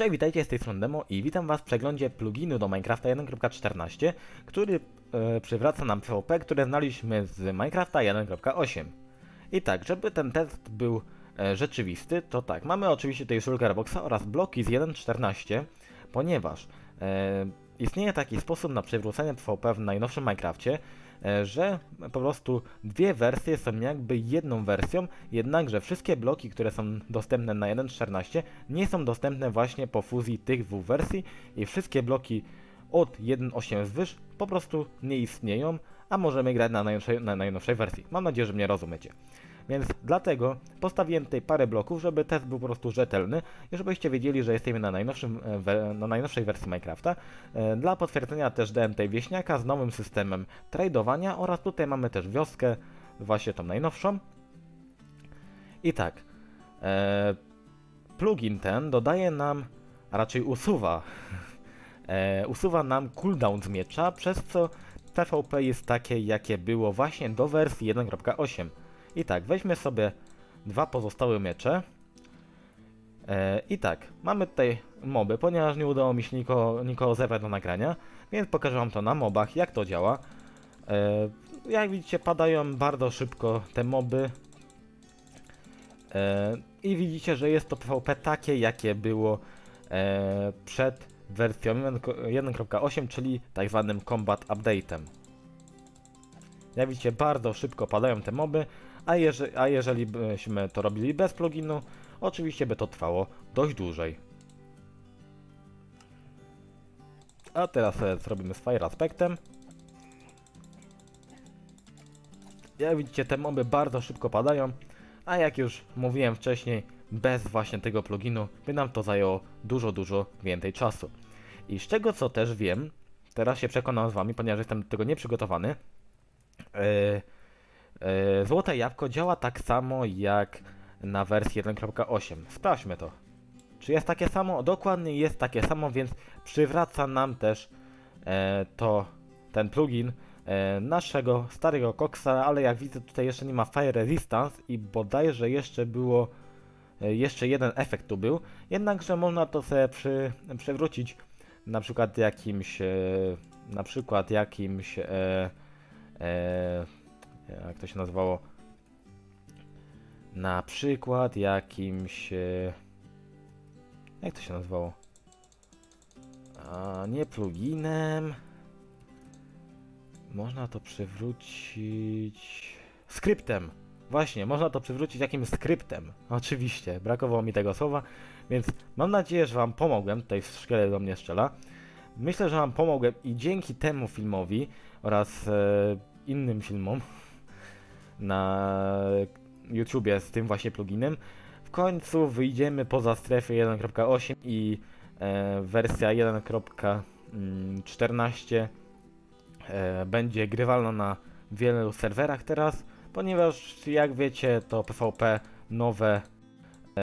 Cześć, witajcie z tej strony Demo i witam was w przeglądzie pluginu do Minecrafta 1.14, który e, przywraca nam PvP, które znaliśmy z Minecrafta 1.8. I tak, żeby ten test był e, rzeczywisty, to tak, mamy oczywiście tutaj Shulkerboxa oraz bloki z 1.14, ponieważ e, istnieje taki sposób na przywrócenie PvP w najnowszym Minecrafcie, że po prostu dwie wersje są jakby jedną wersją, jednakże wszystkie bloki, które są dostępne na 1.14 nie są dostępne właśnie po fuzji tych dwóch wersji i wszystkie bloki od 1.8 zwyż po prostu nie istnieją, a możemy grać na najnowszej, na najnowszej wersji. Mam nadzieję, że mnie rozumiecie. Więc dlatego postawiłem tutaj parę bloków, żeby test był po prostu rzetelny i żebyście wiedzieli, że jesteśmy na, najnowszym, e, na najnowszej wersji Minecrafta. E, Dla potwierdzenia też dałem wieśniaka z nowym systemem tradowania oraz tutaj mamy też wioskę, właśnie tą najnowszą. I tak, e, plugin ten dodaje nam, a raczej usuwa, usuwa nam cooldown z miecza, przez co PvP jest takie, jakie było właśnie do wersji 1.8. I tak, weźmy sobie dwa pozostałe miecze. E, I tak, mamy tutaj moby, ponieważ nie udało mi się nikogo, nikogo zebrać do nagrania, więc pokażę wam to na mobach, jak to działa. E, jak widzicie, padają bardzo szybko te moby. E, I widzicie, że jest to PvP takie, jakie było e, przed wersją 1.8, czyli tak zwanym Combat Update'em. Jak widzicie, bardzo szybko padają te moby, a, a jeżeli byśmy to robili bez pluginu, oczywiście by to trwało dość dłużej. A teraz sobie zrobimy z Fire Aspectem. Jak widzicie, te moby bardzo szybko padają, a jak już mówiłem wcześniej, bez właśnie tego pluginu by nam to zajęło dużo, dużo więcej czasu. I z czego co też wiem, teraz się przekonam z wami, ponieważ jestem do tego nieprzygotowany, yy, Złote Jabłko działa tak samo jak na wersji 1.8. Sprawdźmy to. Czy jest takie samo? Dokładnie jest takie samo, więc przywraca nam też e, to ten plugin e, naszego starego koksa, ale jak widzę tutaj jeszcze nie ma Fire Resistance i bodajże jeszcze było e, jeszcze jeden efekt tu był, jednakże można to sobie przy, przywrócić na przykład jakimś e, na przykład jakimś e, e, jak to się nazywało na przykład jakimś e, jak to się nazywało? A, nie pluginem. Można to przywrócić. Skryptem! Właśnie, można to przywrócić jakimś skryptem. Oczywiście, brakowało mi tego słowa, więc mam nadzieję, że Wam pomogłem. Tutaj szkielet do mnie strzela. Myślę, że Wam pomogłem i dzięki temu filmowi oraz e, innym filmom na YouTubie z tym właśnie pluginem. W końcu wyjdziemy poza strefę 1.8 i e, wersja 1.14 e, będzie grywalna na wielu serwerach teraz, ponieważ jak wiecie to PvP nowe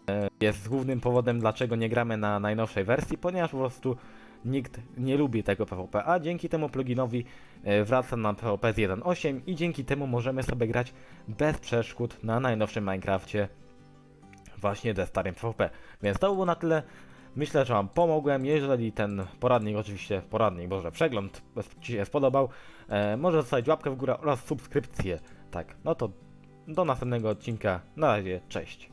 e, jest głównym powodem dlaczego nie gramy na najnowszej wersji, ponieważ po prostu nikt nie lubi tego PvP, a dzięki temu pluginowi e, wraca nam PvP z 1.8 i dzięki temu możemy sobie grać bez przeszkód na najnowszym Minecrafcie właśnie ze starym PvP. Więc to było na tyle. Myślę, że Wam pomogłem. Jeżeli ten poradnik, oczywiście poradnik, może przegląd Ci się spodobał, e, może zostawić łapkę w górę oraz subskrypcję. Tak, no to do następnego odcinka. Na razie, cześć.